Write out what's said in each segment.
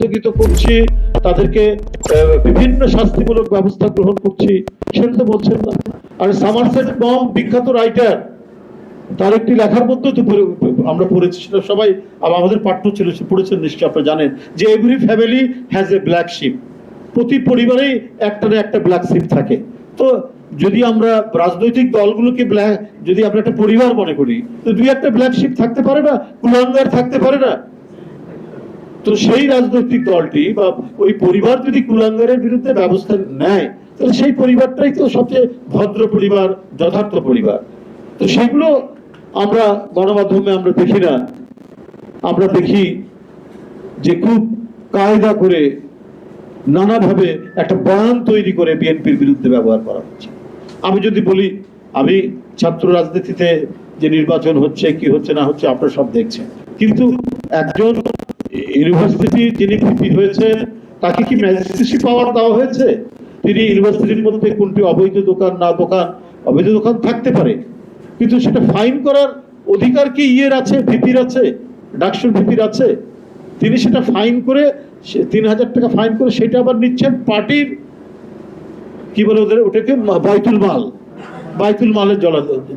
স্থগিত করছি, তাদেরকে বিভিন্ন শাস্তিমূলক ব্যবস্থা গ্রহণ করছি, সেটা তো বলছেন না। আর সামারসেট বম বিখ্যাত রাইটার তার একটি লেখার মধ্যে তো আমরা পড়েছি, সেটা সবাই আমাদের পাঠ্য ছিল পড়েছেন নিশ্চয়ই, আপনারা জানেন, যে every family has a black sheep প্রতি পরিবারেই একটা না একটা ব্ল্যাক শিপ থাকে। তো যদি আমরা রাজনৈতিক দলগুলোকে ব্ল্যাক যদি আমরা একটা পরিবার মনে করি, তো দুই একটা ব্ল্যাক শিপ থাকতে পারে না, কুলাঙ্গার থাকতে পারে না তো সেই রাজনৈতিক দলটি বা ওই পরিবার যদি কুলাঙ্গারের বিরুদ্ধে ব্যবস্থা নেয়, তাহলে সেই পরিবারটাই তো সবচেয়ে ভদ্র পরিবার, যথার্থ পরিবার। তো সেগুলো আমরা গণমাধ্যমে আমরা দেখি না। আমরা দেখি যে খুব কায়দা করে নানাভাবে একটা বয়ান তৈরি করে বিএনপির বিরুদ্ধে ব্যবহার করা হচ্ছে। আমি যদি বলি, আমি ছাত্র রাজনীতিতে যে নির্বাচন হচ্ছে, কি হচ্ছে, না হচ্ছে, আপনারা সব দেখছেন। কিন্তু একজন ইউনিভার্সিটি যিনি ভিপি হয়েছেন? তাকে কি ম্যাজিস্ট্রেসি পাওয়ার দেওয়া হয়েছে? তিনি ইউনিভার্সিটির মধ্যে কোনটি অবৈধ দোকান, না দোকান, অবৈধ দোকান থাকতে পারে। কিন্তু সেটা ফাইন করার অধিকার কি ইয়ের আছে ভিপির আছে, ডাকসুর ভিপির আছে? তিনি সেটা ফাইন করে তিন হাজার টাকা ফাইন করে সেটা আবার নিচ্ছেন পার্টির, কি বলে ওদের, ওটাকে বাইতুল মাল। বাইতুল মালের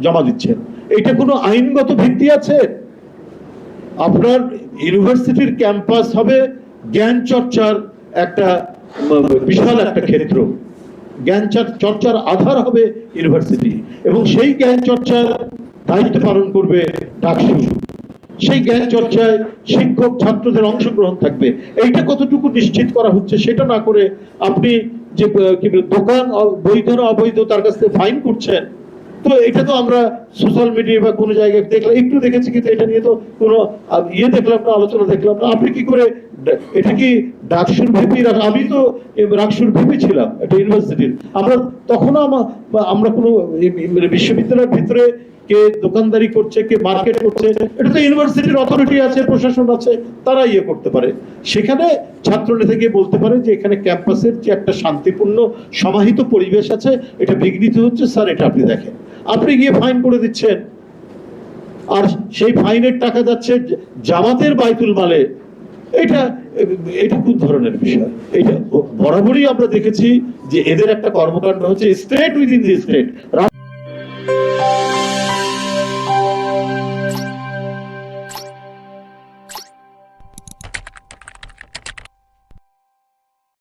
জমা দিচ্ছেন। এটা কোনো আইনগত ভিত্তি আছে? আপনার ইউনিভার্সিটির ক্যাম্পাস হবে জ্ঞান চর্চার একটা, বিশাল একটা ক্ষেত্র। জ্ঞান চর্চার আধার হবে ইউনিভার্সিটি। এবং সেই জ্ঞান চর্চার দায়িত্ব পালন করবে ডাকসু। সেই জ্ঞান চর্চায় শিক্ষক, ছাত্রদের অংশগ্রহণ থাকবে। এইটা কতটুকু নিশ্চিত করা হচ্ছে সেটা না করে আপনি যে দোকান বৈধ না অবৈধ তার কাছ থেকে ফাইন করছেন তো এটা তো আমরা সোশ্যাল মিডিয়া বা কোনো জায়গায় দেখলাম একটু দেখেছি কিন্তু এটা নিয়ে তো কোনো ইয়ে দেখলাম না, আলোচনা দেখলাম না। আপনি কি করে এটা কি ডাকসুর ভিপি? আমি তো রাকসুর ভিপি ছিলাম এটা ইউনিভার্সিটির আমরা তখনও আমরা কোনো মানে বিশ্ববিদ্যালয়ের ভিতরে কে দোকানদারি করছে, কে মার্কেট করছে, এটা তো ইউনিভার্সিটির অথরিটি আছে, প্রশাসন আছে তারা ইয়ে করতে পারে। সেখানে ছাত্র নেতা গিয়ে বলতে পারে যে এখানে ক্যাম্পাসের যে একটা শান্তিপূর্ণ, সমাহিত পরিবেশ আছে, এটা বিঘ্নিত হচ্ছে, স্যার, এটা আপনি দেখেন। আপনি গিয়ে ফাইন করে দিচ্ছেন। আর সেই ফাইনের টাকা যাচ্ছে জামাতের বাইতুল মালে। এটা এটা কোন ধরনের বিষয়। এটা বরাবরই আমরা দেখেছি যে এদের একটা কর্মকাণ্ড হচ্ছে স্টেট উইদিন দি স্টেট